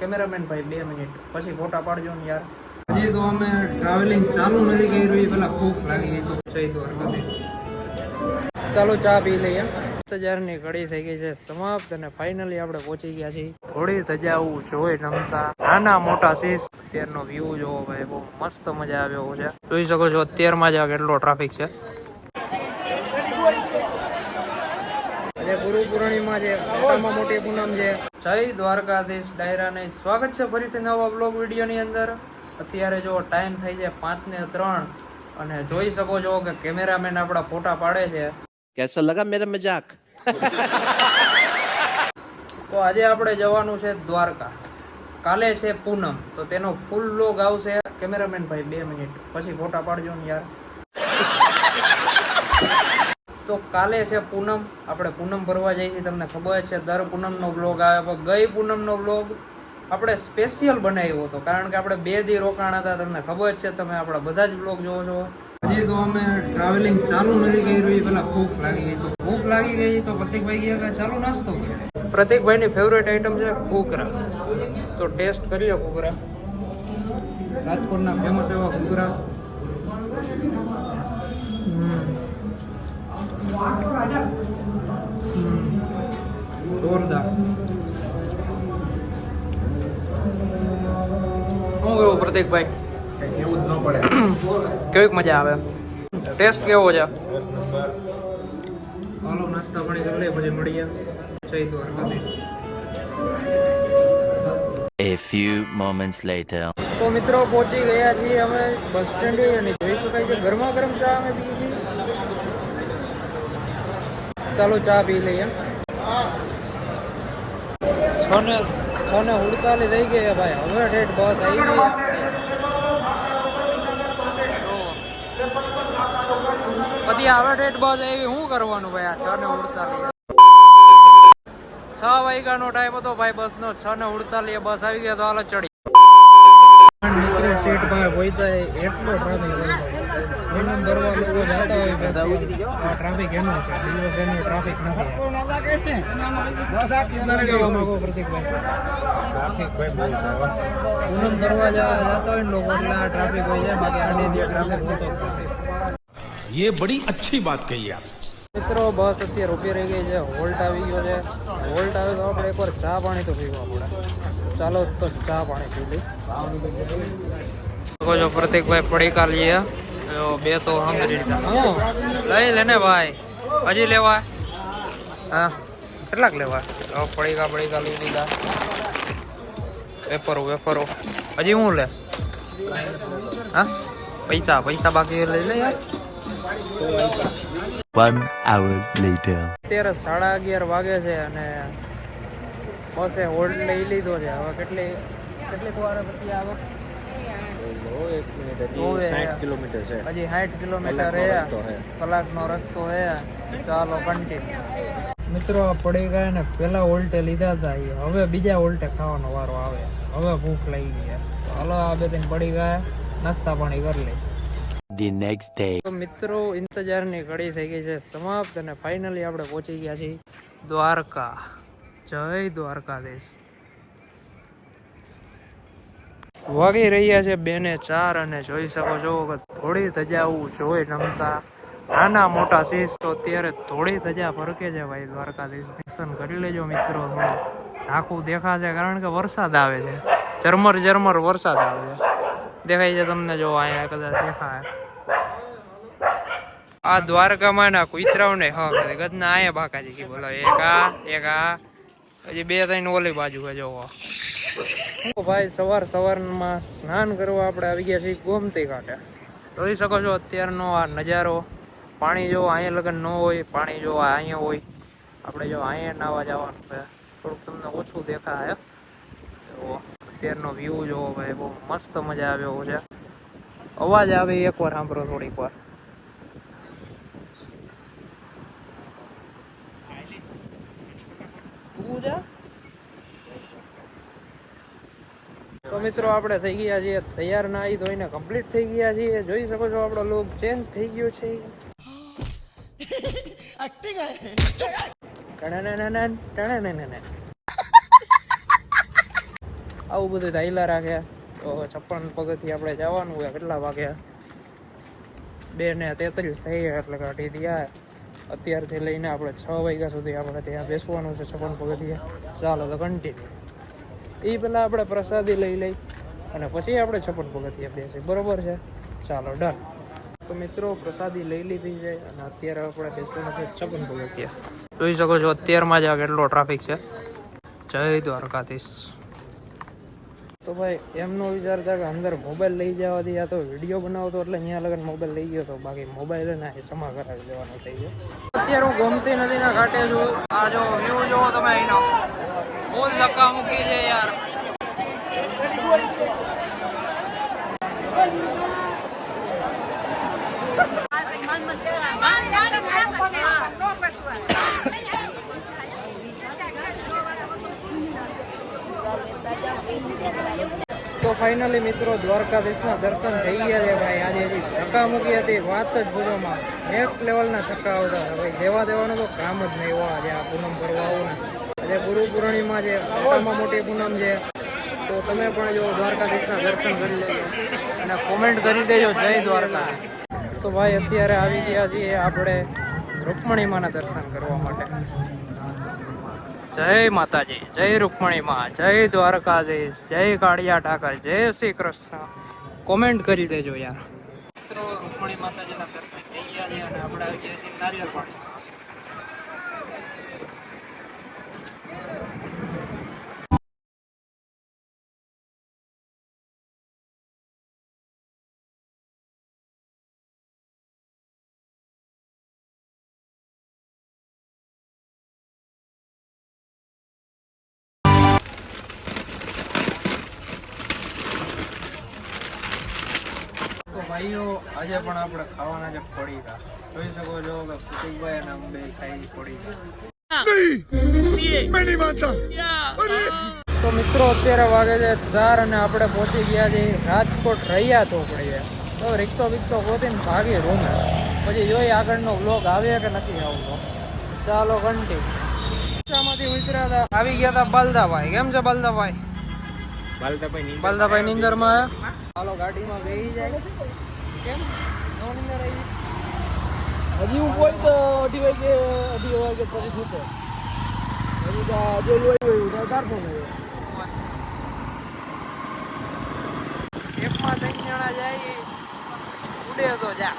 Cameraman ભાઈ બે minute. પછી ફોટા પાડજો ને યાર. હજી તો અમે ટ્રાવેલિંગ ચાલુ નથી કર્યું એ પેલા ભૂખ લાગી ગઈ તો જય દ્વારકાધીશ ચાલો ચા પી લઈએ. હજારની ઘડી થઈ ગઈ છે સમાપ્ત અને ફાઇનલી આપણે પહોંચી ગયા છીએ. થોડી તજાવું જોઈ રમતા. નાના મોટા શીશ. અત્યારનો વ્યૂ જોવો ભાઈ બહુ મસ્ત મજા આવ્યો છે. જોઈ શકો છો અત્યારમાં જ કેટલો ટ્રાફિક છે આજે ગુરુ પૂર્ણિમા છે મોટામાં મોટી પૂનમ છે. જય દ્વારકાધીશ ડાયરાને સ્વાગત છે ફરીથી નવા બ્લોગ વિડીયોની અંદર. અત્યારે જો ટાઈમ થઈ છે પાંચ ને ત્રણ અને જોઈ શકો છો કે કેમેરામેન આપણા ફોટા પાડે છે. કેસો લગા મેરા મજાક. તો આજે આપણે જવાનું છે દ્વારકા. કાલે છે પૂનમ. તો તેનો ફૂલ લોગ આવશે. કેમેરામેન ભાઈ બે મિનિટ. પછી ફોટા પાડજો ને યાર. તો કાલે છે પૂનમ. આપણે પૂનમ ભરવા જઈએ છીએ, તમને ખબર છે. દર પૂનમનો બ્લોગ આવે પણ ગઈ પૂનમનો બ્લોગ આપણે સ્પેશિયલ બનાવ્યો હતો. કારણ કે આપણે બે દી રોકાણ હતા, તમને ખબર છે. તમે આપણા બધા જ બ્લોગ જોવો છો. હજી તો અમે ટ્રાવેલિંગ ચાલુ નથી કર્યું એ પેલા ભૂખ લાગી ગઈ તો ભૂખ લાગી ગઈ તો પ્રતિકભાઈ ગયા કે ચાલુ નાસ્તો કરીએ. પ્રતિકભાઈની ફેવરેટ આઈટમ છે કુકરા તો ટેસ્ટ કરીએ કુકરા રાજકોટના ફેમસ એવા ઘૂઘરા. જોરદાર શું કેવું પ્રતિકભાઈ? એવું જ ન પડે કેવીક મજા આવે? ટેસ્ટ કેવો છે? હાલો નાસ્તા પાણી કરી લે પછી મળીએ. જય Dwarkadhish. A few moments later. તો મિત્રો પહોંચી ગયા છીએ અમે બસ સ્ટેન્ડે અને જોઈ શકાય છે ગરમા ગરમ ચા અમે પીએ છીએ ચાલો ચા પી લઈએ. છ ને છ ને ઉડતાલી થઈ ગઈ ભાઈ. હવે ડેટ બસ આવી ગઈ પછી હવે ડેટ બસ આવી, શું કરવાનું ભાઈ આ છ ને ઉડતાલી? છ વાગ્યાનો ટાઈમ હતો ભાઈ બસનો. છ ને ઉડતાલી બસ આવી ગયા તો હાલ ચડી મિત્રો સીટ ભાઈ હોય તો એટલો ટ્રાફિક પૂનમ ભરવા લોકો જતા હોય પછી આ ટ્રાફિક એનો છે દિવસ એનો ટ્રાફિક નથી શું કહેવા માંગો પ્રતિકભાઈ પૂનમ ભરવા જા- જતા હોય ને લોકો એટલે આ ટ્રાફિક હોય છે બાકી આડે દિવસ ટ્રાફિક હોતો જ નથી ये बड़ी अच्छी बात कही आप મિત્રો બસ અત્યારે ઊભી રહી ગઈ છે હોલ્ટ આવી ગયો છે હોલ્ટ આવે તો આપણે એકવાર ચા પાણી તો પીવા પડે ચાલો તો ચા પાણી પી લઈ જો પ્રતિકભાઈ પડીકા લઈએ જો બે તો હંગરી હું? લઈ લે ને ભાઈ. હજી લેવા? હા. કેટલાક લેવા? પડીકા પડીકા લઈ લીધા. વેફરો વેફરો. હજી હું લે હા? પૈસા પૈસા બાકી લઈ લે યાર. One hour later. અત્યારે સાડા અગિયાર વાગે છે અને બસે હોલ્ડ લઈ લીધો છે. હવે કેટલી કેટલીક વાર પછી આવે? સાઠ કિલોમીટર છે. હજી સાઠ કિલોમીટર છે કલાકનો રસ્તો છે ચાલો કન્ટિન્યુ મિત્રો પડી ગયા ને પેલા ઓલ્ટે લીધા હતા હવે બીજા ઓલ્ટે ખાવાનો વારો આવે. હવે ભૂખ લાગી. તો હાલો આ બે ત્રણ પડી ગયા. નાસ્તા પાણી કરી લઈ ધી નેક્સ્ટ ડે તો મિત્રો ઇંતજારની ઘડી થઈ ગઈ છે સમાપ્ત અને ફાઇનલી આપણે પહોંચી ગયા છીએ દ્વારકા. જય દ્વારકાધીશ. વાગી રહ્યા છે બેને ચાર અને જોઈ શકો છો કે થોડી ધજાવું જોઈ રમતા. નાના મોટા શીશ તો અત્યારે થોડી ધજા ફરકે છે ભાઈ દ્વારકાધીશ. દર્શન કરી લેજો મિત્રો. ઝાંખું દેખાશે કારણ કે વરસાદ આવે છે. ઝરમર ઝરમર વરસાદ આવે છે. દેખાય છે તમને જો અહીંયા કદાચ દેખાય. આ દ્વારકામાં ના કુતરાઓને હા ગદના આયા બાકાજી કી બોલો એક આ એક આ. પછી બે ત્રણ ઓલી બાજુ જોવો. ભાઈ સવાર સવારમાં સ્નાન કરવા આપણે આવી ગયા છીએ ગોમતી કાંઠે જોઈ શકો છો અત્યારનો આ નજારો. પાણી જો અહીંયા લગન ન હોય, પાણી જો અહીંયા હોય. આપણે જો અહીંયા નાવા જવાનું છે. થોડુંક તમને ઓછું દેખાય. અત્યારનો વ્યૂ જોવો ભાઈ બહુ મસ્ત મજા આવ્યો છે. અવાજ આવે એકવાર સાંભળો થોડીક વાર. તો મિત્રો આપણે થઈ ગયા છીએ, તૈયાર ના આવી ધોઈને કમ્પ્લીટ થઈ ગયા છીએ. જોઈ શકો છો, આપણો લુક ચેન્જ થઈ ગયો છે. આવું બધું ધાયલા રાખ્યા તો છપ્પન પગથી આપણે જવાનું હોય કેટલા વાગ્યા બે ને તેત્રીસ થઈ ગયા, એટલે કાઢી દીયા અત્યારથી લઈને આપણે છ વાગ્યા સુધી આપણે ત્યાં બેસવાનું છે, છપ્પન પગથિયા ચાલો તો કન્ટિન્યુ એ પહેલાં આપણે પ્રસાદી લઈ લઈ અને પછી આપણે છપ્પન પગથિયા બેસી બરોબર છે? ચાલો ડન તો મિત્રો, પ્રસાદી લઈ લીધી છે અને અત્યારે આપણે બેસવાનું છે છપ્પન પગથિયા જોઈ શકો છો, અત્યારમાં જ આ કેટલો ટ્રાફિક છે. જય દ્વારકાધીશ. તો ભાઈ, એમનો વિચાર થાય કે અંદર મોબાઈલ લઈ જવાથી આ તો વીડિયો બનાવતો એટલે અહીંયા લગન મોબાઈલ લઈ ગયો તો બાકી મોબાઈલ ના જમા કરાવી દેવાનો થઈ ગયો. અત્યારે હું ગોમતી નદીના ઘાટે છું. આ જો વ્યૂ જોવો તમે અહીંનો. બહુ ધક્કા મૂકી છે યાર. તો ફાઇનલી મિત્રો દ્વારકાધીશના દર્શન થઈ ગયા છે ભાઈ. આજે હજી ધક્કા મૂકી હતી, વાત જ પૂછવામાં નેક્સ્ટ લેવલના ધક્કા આવતા ભાઈ, દેવા દેવાનું તો કામ જ નહીં હોય આજે આ પૂનમ ભરવા આવું ને. આજે ગુરુ પૂર્ણિમા છે મોટામાં મોટી પૂનમ છે. તો તમે પણ જો દ્વારકાધીશના દર્શન કરી લેજો. અને કોમેન્ટ કરી દેજો જય દ્વારકા. તો ભાઈ, અત્યારે આવી ગયા છીએ આપણે રૂકમણીમાના દર્શન કરવા માટે. જય માતાજી, જય રૂકમણીમાં, જય દ્વારકાધીશ, જય કાળિયા ઠાકર, જય શ્રી કૃષ્ણ. કોમેન્ટ કરી દેજો યાર. મિત્રો, રૂકમણી માતાજીના દર્શન થઈ ગયા છે અને આપણે આવી ગયા છીએ નારિયેળ પાણી ભાઈઓ આજે પણ આપણે ખાવાના છે પડીકા જોઈ શકો છો કે પ્રતિકભાઈ અને અમે ખાઈ પડીકા તો મિત્રો અત્યારે વાગે છે ચાર અને આપણે પહોંચી ગયા છે રાજકોટ રહ્યા ચોકડીએ તો રિક્ષો બિક્ષો ગોતીને ભાગી રૂમે. પછી જોઈ આગળનો વ્લોગ આવે કે નથી આવતો. ચાલો ઘંટી રિક્ષામાંથી ઉતર્યા હતા. આવી ગયા હતા બલદાભાઈ. કેમ છે બલદાભાઈ? બલદાભાઈ નિંદરમાં ચાલો ગાડીમાં બેસી જાય. કેમ? નોન નિંદર આવી? હજી હું કોઈ તો અઢી વાગે અઢી વાગે પછી છૂટે હજી તો જે લોહી હોય તો ચારસો ને એપમાં ત્રણ જણા જાય ઉડે તો જા.